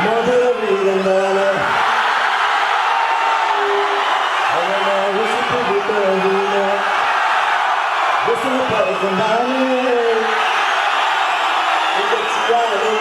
மதுர வீரந்தான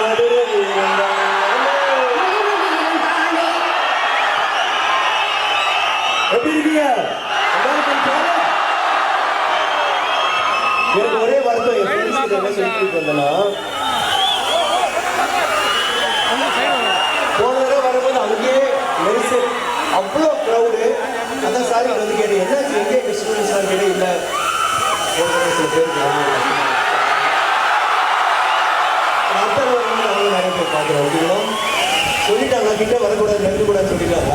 மதுர வீரந்தான எப்படி இருக்கீங்க எனக்கு ஒரே வருத்தம் என்ன சொல்லிட்டு இருந்தேன்னா நெரிசல் அவ்வளோ க்ரௌடு அதான் சார் வந்து கேட்டேன் என்னாச்சு? எங்கே எங்கள் சார் கேட்டே இல்லை. சில பேர் நிறைய பேர் பார்க்குறோம் ஓகேங்களா? சொல்லிட்டாங்க கிட்ட வரக்கூடாது நெருங்கக்கூடாது சொல்லிட்டாங்க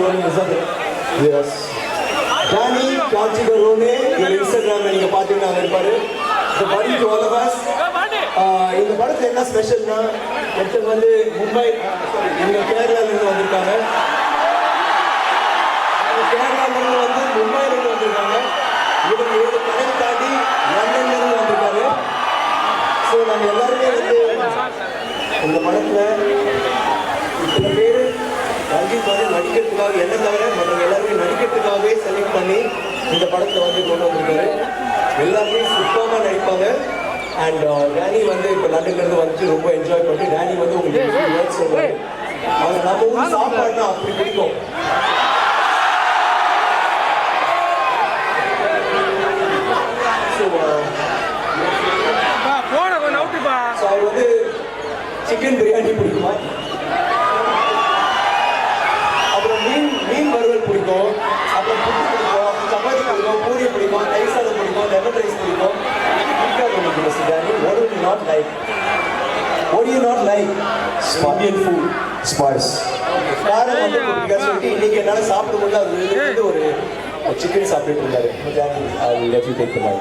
Danny காட்சிகரோனி எஸ் டானி என் இன்ஸ்டாகிராம்ல நீங்க பாத்தீங்கன்னா அவர் இருப்பாரு. இந்த படி டு ஆல் ஆஃப் அஸ் இந்த படத்துல என்ன ஸ்பெஷல்னா ஒருத்தர் வந்து மும்பை கேரளால இருந்து வந்திருக்காங்க. இருந்து வந்து மும்பைல இருந்து வந்திருக்காங்க. இவங்க ஏழு கடல் தாண்டி லண்டன்ல இருந்து வந்திருக்காரு. ஸோ நாங்க எல்லாருமே வந்து இந்த படத்துல இத்தனை பேர் ரஞ்சித் வந்து நடிக்கிறதுக்காக என்ன தவிர மற்றவங்க எல்லாருமே நடிக்கிறதுக்காகவே செலக்ட் பண்ணி இந்த படத்தை வந்து கொண்டு வந்திருக்காரு. எல்லாருமே சூப்பராக நடிப்பாங்க. அண்ட் டேனி வந்து இப்போ லண்டன்ல இருந்து வந்து ரொம்ப என்ஜாய் பண்ணி டேனி வந்து உங்களுக்கு வேர்ட் அவர் நம்ம ஊர் சாப்பாடுனா அப்படி பிடிக்கும். ஸோ அவர் வந்து சிக்கன் பிரியாணி பிடிக்குமா அப்புறம் மீன் மீன் வறுவல் பிடிக்கும் அப்புறம் புட்டு பிடிக்கும் அப்புறம் சப்பாத்தி பிடிக்கும் பூரி பிடிக்கும் தயிர் சாதம் பிடிக்கும் லெமன் ரைஸ் பிடிக்கும் பிடிக்காது உங்களுக்கு mister Danny what do you not like what do you not like? Indian food spice காரம் வந்து சொல்லிட்டு இன்னைக்கு என்னால் சாப்பிட முடியல வெளியில இருந்து ஒரு சிக்கன் சாப்பிட்டுட்டு இருந்தாரு. ஐ take the mic.